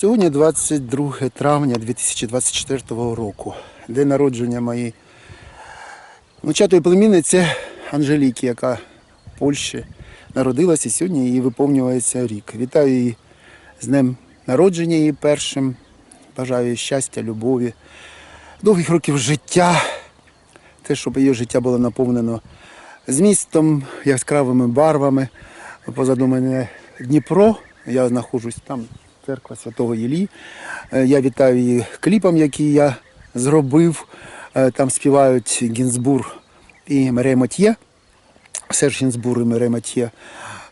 Сьогодні 22 травня 2024 року. День народження моєї внучатої племінниці Анжеліки, яка в Польщі народилася. Сьогодні їй виповнюється рік. Вітаю її з днем народження її першим. Бажаю їй щастя, любові, довгих років життя. Те, щоб її життя було наповнено змістом, яскравими барвами. Позаду мене Дніпро. Я знаходжусь там, церква Святого Єлі. Е, Я вітаю її кліпом, який я зробив. Е, Там співають Гінзбур і Мерей Матьє. Серж Гінзбур і Мерей Матьє.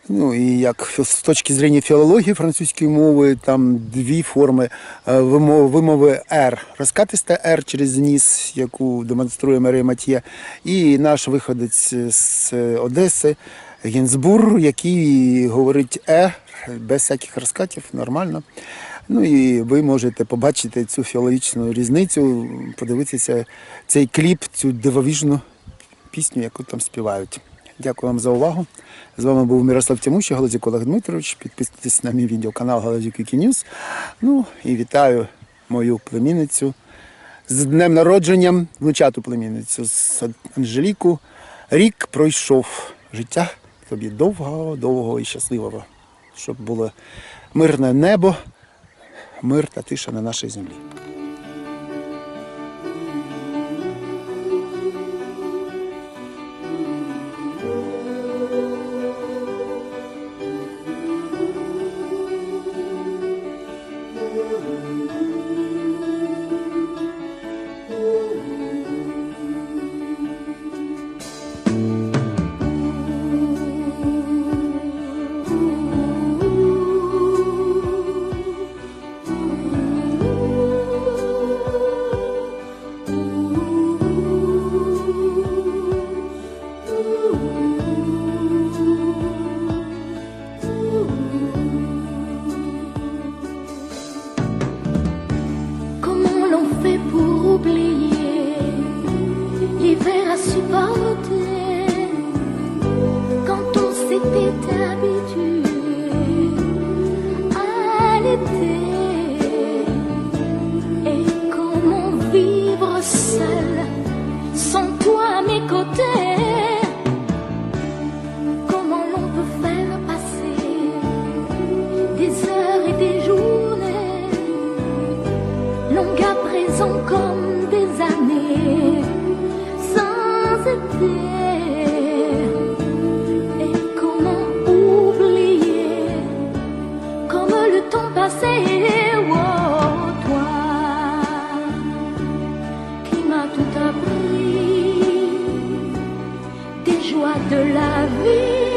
Ну і як з точки зрення філології французької мови, там дві форми е, вимови, R. Розкатиста R через ніс, яку демонструє Мерей Матьє, і наш виходець з Одеси Гінзбур, який говорить Е без всяких розкатів, нормально. Ну і ви можете побачити цю філологічну різницю, подивитися цей кліп, цю дивовижну пісню, яку там співають. Дякую вам за увагу. З вами був Мирослав Тямущий, Галузік Олег Дмитрович. Підписуйтесь на мій відеоканал Галузік Вікі Ньюс. Ну і вітаю мою племінницю з днем народженням, внучату племінницю з Анжеліку. Рік пройшов життя тобі довгого, довгого і щасливого, щоб було мирне небо, мир та тиша на нашій землі. Présent comme des années sans été. Et comment oublier comme le temps passé, oh, toi qui m'as tout appris des joies de la vie.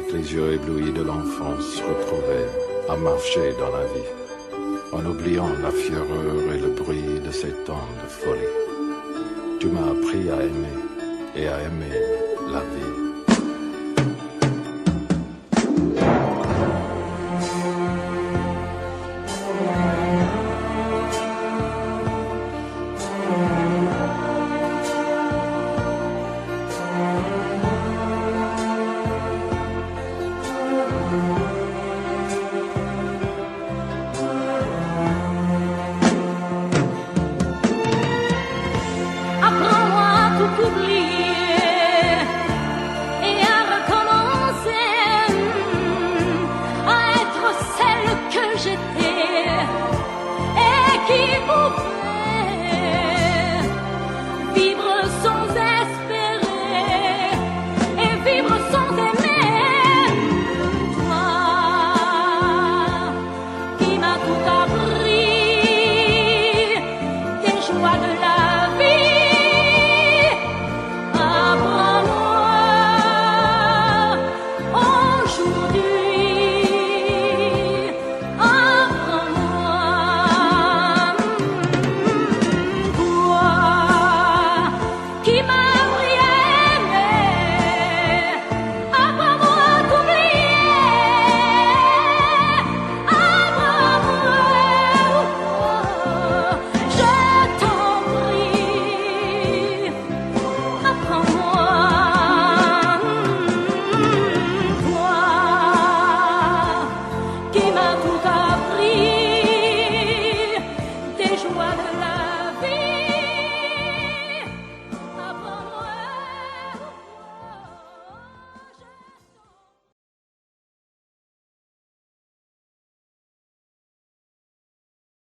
Avec les yeux éblouis de l'enfance retrouvée, à marcher dans la vie, en oubliant la fureur et le bruit de ces temps de folie. Tu m'as appris à aimer et à aimer la vie.